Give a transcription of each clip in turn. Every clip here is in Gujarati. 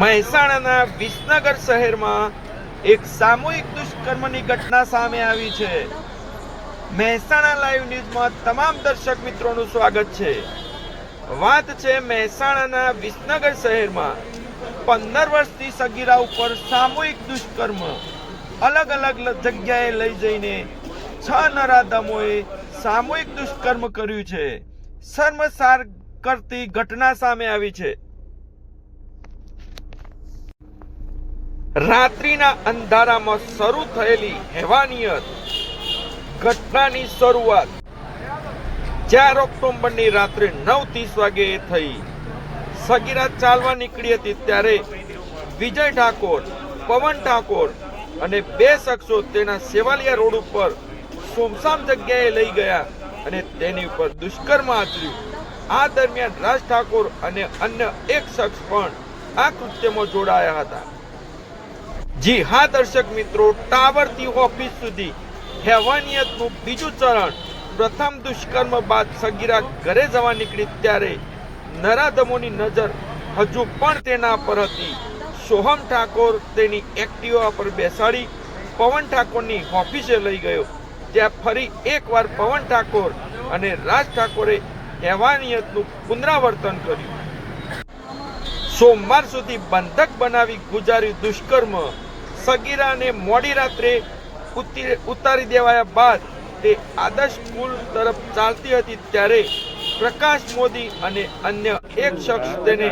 મહેસાણાના વિસનગર શહેરમાં એક સામૂહિક દુષ્કર્મની ઘટના સામે આવી છે. મહેસાણા લાઈવ ન્યૂઝમાં તમામ દર્શક મિત્રોનું સ્વાગત છે. વાત છે મહેસાણાના વિસનગર શહેરમાં. પંદર વર્ષથી સગીરા ઉપર સામૂહિક દુષ્કર્મ. અલગ અલગ જગ્યાએ લઈ જઈને છ નરાધમોએ સામૂહિક દુષ્કર્મ કર્યું છે. શર્મસાર કરતી ઘટના સામે આવી છે. રાત્રિના અંધારામાં શરૂ થયેલી હેવાનિયત ઘટનાની શરૂઆત ચાર ઓક્ટોબરની રાત્રે નવ ત્રીસ વાગે થઈ. સગીરા ચાલવા નીકળી હતી ત્યારે વિજય ઠાકોર, પવન ઠાકોર અને બે શખ્સો તેના સેવાલિયા રોડ ઉપર સોમસામ જગ્યાએ લઈ ગયા અને તેની ઉપર દુષ્કર્મ આચર્યું. આ દરમિયાન રાજ ઠાકોર અને અન્ય એક શખ્સ પણ આ કૃત્યમાં જોડાયા હતા. જી હા, દર્શક મિત્રો ટાવરથી ઓફિસ સુધી હેવાનિયતનું બીજું ચરણ પ્રથમ દુષ્કર્મ બાદ સગીરા ઘરે જવા નીકળી ત્યારે નરાધમોની નજર હજુ પણ તેના પર હતી. સોહમ ઠાકોર તેની એક્ટિવા પર બેસાડી પવન ઠાકોરની ઓફિસે લઈ ગયો. ત્યાં ફરી એકવાર પવન ઠાકોર અને રાજ ઠાકોરે હેવાનિયતનું પુનરાવર્તન કર્યું. સોમવાર સુધી બંધક બનાવી ગુજાર્યું દુષ્કર્મ સગીરાને મોડી રાત્રે ઉતારી દેવાયા બાદ તે આદર્શ સ્કૂલ તરફ ચાલતી હતી ત્યારે પ્રકાશ મોદી અને અન્ય એક શખ્સ તેને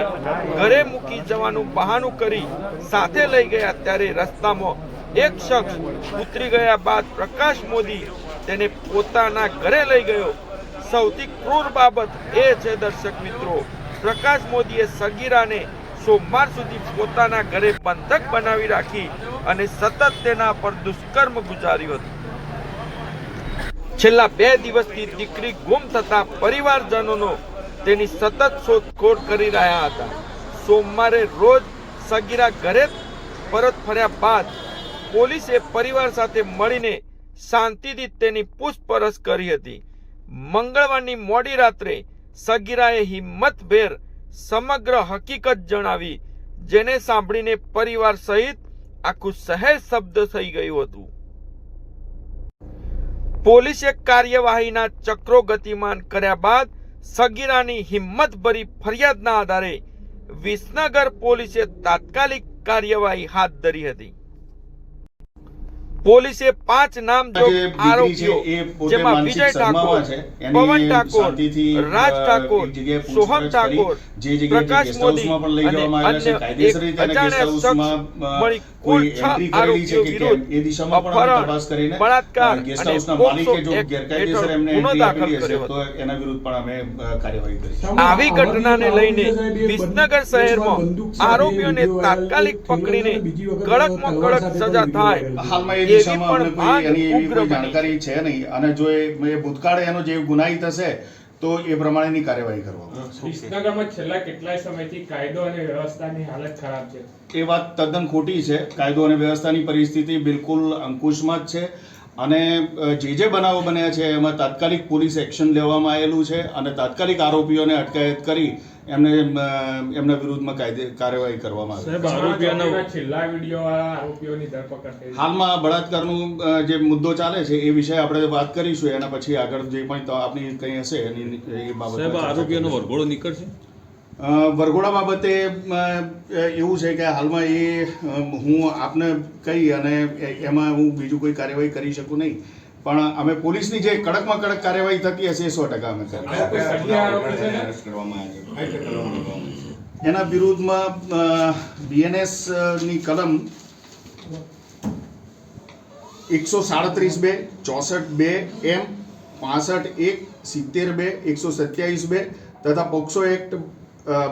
ઘરે મૂકી જવાનું બહાનું કરી સાથે લઈ ગયા ત્યારે રસ્તામાં એક શખ્સ ઉતરી ગયા બાદ પ્રકાશ મોદી તેને પોતાના ઘરે લઈ ગયો. સૌથી ક્રૂર બાબત એ છે દર્શક મિત્રો, પ્રકાશ મોદીએ સગીરાને સોમવાર સુધી પોતાના ઘરે બંધક બનાવી રાખી અને સતત તેના પર દુષ્કર્મ ગુજાર્યું હતું. છેલ્લા બે દિવસથી દીકરી ગુમ થતા પરિવારજનોનો તેની સતત શોધખોળ કરી રહ્યા હતા. સોમવારે રોજ સગીરા ઘરે પરત ફર્યા બાદ પોલીસે પરિવાર સાથે મળીને શાંતિથી તેની પૂછપરછ કરી હતી. મંગળવારની મોડી રાત્રે સગીરાએ હિંમતભેર સમગ્ર હકીકત જણાવી, જેને સાંભળીને પરિવાર સહિત આખું શહેર શબ્દ થઈ ગયું હતું. પોલીસે કાર્યવાહીના ચક્રો ગતિમાન કર્યા બાદ સગીરાની હિંમતભરી ફરિયાદના આધારે વિસનગર પોલીસે તાત્કાલિક કાર્યવાહી હાથ ધરી હતી. પોલીસે પાંચ નામ જે આરોપીઓ જેમાં વિજય ઠાકોર શરમાવા છે. એની પવન ઠાકોર રાજ ઠાકોર સોહમ ઠાકોર પ્રકાશ મોદી house-માં પણ લઈ અને જવામાં આવ્યા છે. અન્ય એક અજાણ્યા શખ્સ મળી કુલ છ આરોપીઓ વિરુદ્ધ કેમ, એ દિશામાં પણ અમે અપહરણ, બળાત્કાર અને પોક્સો એક્ટ હેઠળ ગુનો દાખલ કર્યો હતો. તો એના વિરુદ્ધ પણ અમે અ, કાર્યવાહી કરીશું આવી ઘટનાને લઈને વિસનગર શહેરમાં આરોપીઓને તાત્કાલિક પકડીને કડકમાં કડક સજા થાય દિશામાં અમને કોઈ એની એવી કોઈ જાણકારી છે. નહીં? અને જો એ ભૂતકાળે એનો જે ગુનાહિત હશે તો એ પ્રમાણેની કાર્યવાહી કરવામાં વિસનગરમાં છેલ્લા કેટલાય સમયથી કાયદો અને વ્યવસ્થાની હાલત ખરાબ છે. એ વાત તદ્દન ખોટી છે. કાયદો અને વ્યવસ્થાની પરિસ્થિતિ બિલકુલ અંકુશમાં જ છે. અને જે જે બનાવો બન્યા છે એમાં તાત્કાલિક પોલીસ એક્શન લેવામાં આવેલું છે અને તાત્કાલિક આરોપીઓને અટકાયત કરી એમને એમના વિરુદ્ધમાં કાયદે કાર્યવાહી કરવામાં આવે. આરોપીઓના છેલ્લા વીડિયો આરોપીઓની ધરપકડ થઈ છે. હાલમાં બળાત્કારનું જે મુદ્દો ચાલે છે એ વિષય આપણે વાત કરીશું એના પછી આગળ જે પણ આપની કંઈ હશે એની એ બાબત આરોપીઓનો વરઘોડો નીકળશે? વરઘોડા બાબતે એવું છે કે હાલમાં એ હું આપને કહી અને એમાં હું બીજું કોઈ કાર્યવાહી કરી શકું નહીં. પણ અમે પોલીસની જે કડકમાં કડક કાર્યવાહી થતી હશે એ સો ટકા અમે? એના વિરુદ્ધમાં બીએનએસની કલમ એકસો સાડત્રીસ બે ચોસઠ બે એમ પાસઠ એક સિત્તેર બે એકસો સત્યાવીસ બે તથા પોક્સો એક્ટ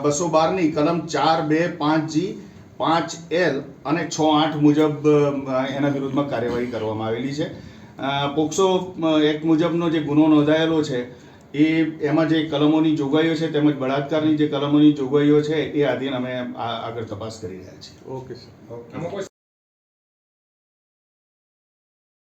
બસો બારની કલમ ચાર બે પાંચ જી પાંચ એલ અને છ આઠ મુજબ એના વિરુદ્ધમાં કાર્યવાહી કરવામાં આવેલી છે. પોક્સો એક્ટ મુજબનો જે ગુનો નોંધાયેલો છે એ એમાં જે કલમોની જોગવાઈઓ છે તેમજ બળાત્કારની જે કલમોની જોગવાઈઓ છે એ આધીન અમે આ- આગળ તપાસ કરી રહ્યા છીએ. Okay sir. કોઈ